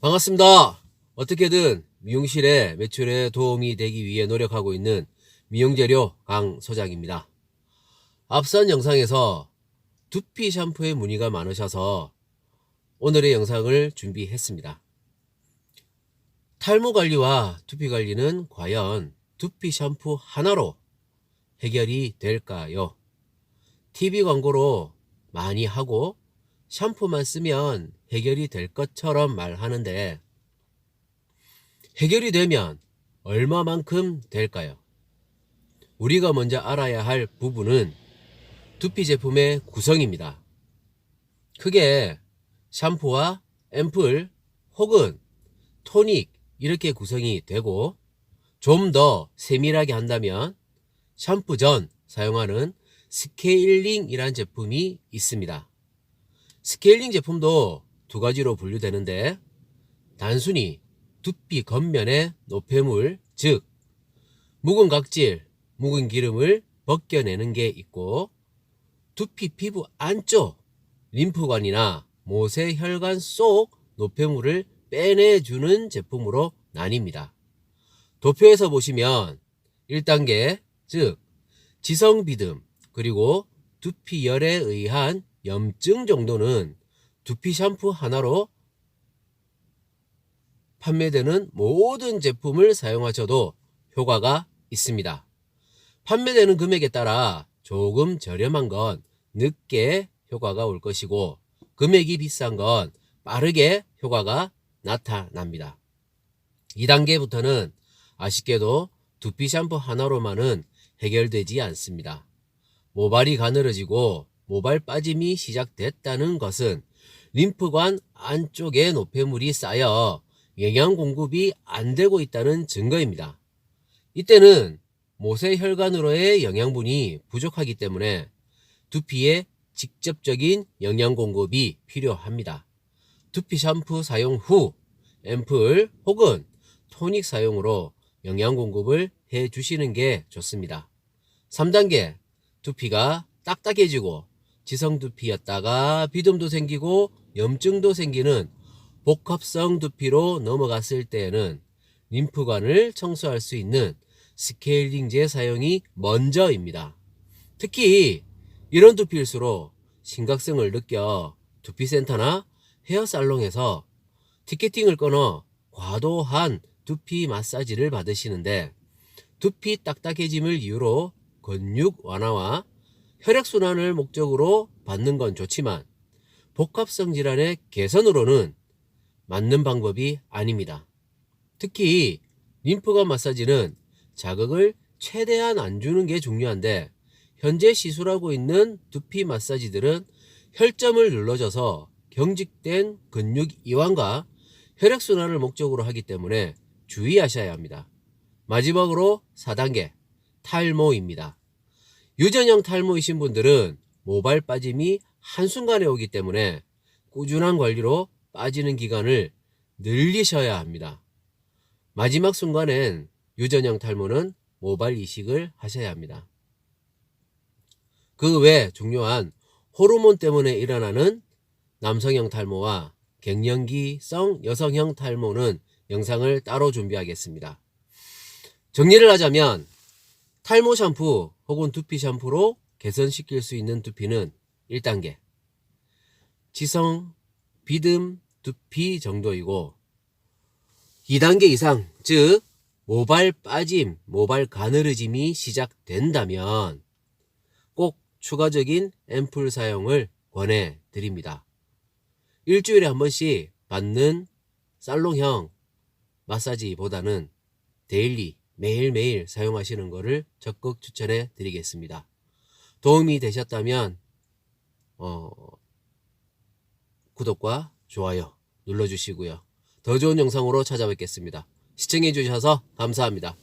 반갑습니다. 어떻게든 미용실의 매출에 도움이 되기 위해 노력하고 있는 미용재료 강 소장입니다. 앞선 영상에서 두피 샴푸에 문의가 많으셔서 오늘의 영상을 준비했습니다. 탈모 관리와 두피 관리는 과연 두피 샴푸 하나로 해결이 될까요? TV 광고로 많이 하고 샴푸만 쓰면 해결이 될 것처럼 말하는데 해결이 되면 얼마만큼 될까요? 우리가 먼저 알아야 할 부분은 두피 제품의 구성입니다. 크게 샴푸와 앰플 혹은 토닉 이렇게 구성이 되고 좀 더 세밀하게 한다면 샴푸 전 사용하는 스케일링이란 제품이 있습니다. 스케일링 제품도 두 가지로 분류되는데 단순히 두피 겉면의 노폐물, 즉 묵은 각질, 묵은 기름을 벗겨내는 게 있고 두피 피부 안쪽 림프관이나 모세 혈관 속 노폐물을 빼내주는 제품으로 나뉩니다. 도표에서 보시면 1단계, 즉 지성 비듬 그리고 두피열에 의한 염증 정도는 두피 샴푸 하나로 판매되는 모든 제품을 사용하셔도 효과가 있습니다. 판매되는 금액에 따라 조금 저렴한 건 늦게 효과가 올 것이고 금액이 비싼 건 빠르게 효과가 나타납니다. 2단계부터는 아쉽게도 두피 샴푸 하나로만은 해결되지 않습니다. 모발이 가늘어지고 모발 빠짐이 시작됐다는 것은 림프관 안쪽에 노폐물이 쌓여 영양 공급이 안 되고 있다는 증거입니다. 이때는 모세 혈관으로의 영양분이 부족하기 때문에 두피에 직접적인 영양 공급이 필요합니다. 두피 샴푸 사용 후 앰플 혹은 토닉 사용으로 영양 공급을 해 주시는 게 좋습니다. 3단계 두피가 딱딱해지고 지성 두피였다가 비듬도 생기고 염증도 생기는 복합성 두피로 넘어갔을 때에는 림프관을 청소할 수 있는 스케일링제 사용이 먼저입니다. 특히 이런 두피일수록 심각성을 느껴 두피센터나 헤어살롱에서 티켓팅을 끊어 과도한 두피 마사지를 받으시는데 두피 딱딱해짐을 이유로 근육 완화와 혈액순환을 목적으로 받는 건 좋지만 복합성 질환의 개선으로는 맞는 방법이 아닙니다. 특히 림프관 마사지는 자극을 최대한 안 주는 게 중요한데 현재 시술하고 있는 두피 마사지들은 혈점을 눌러줘서 경직된 근육 이완과 혈액순환을 목적으로 하기 때문에 주의하셔야 합니다. 마지막으로 4단계 탈모입니다. 유전형 탈모이신 분들은 모발 빠짐이 한순간에 오기 때문에 꾸준한 관리로 빠지는 기간을 늘리셔야 합니다. 마지막 순간엔 유전형 탈모는 모발 이식을 하셔야 합니다. 그 외 중요한 호르몬 때문에 일어나는 남성형 탈모와 갱년기성 여성형 탈모는 영상을 따로 준비하겠습니다. 정리를 하자면 탈모 샴푸 혹은 두피 샴푸로 개선시킬 수 있는 두피는 1단계 지성 비듬 두피 정도이고 2단계 이상 즉 모발 빠짐, 모발 가늘어짐이 시작된다면 꼭 추가적인 앰플 사용을 권해 드립니다. 일주일에 한 번씩 받는 살롱형 마사지보다는 데일리 매일매일 사용하시는 것을 적극 추천해 드리겠습니다. 도움이 되셨다면 어, 구독과 좋아요 눌러주시고요. 더 좋은 영상으로 찾아뵙겠습니다. 시청해 주셔서 감사합니다.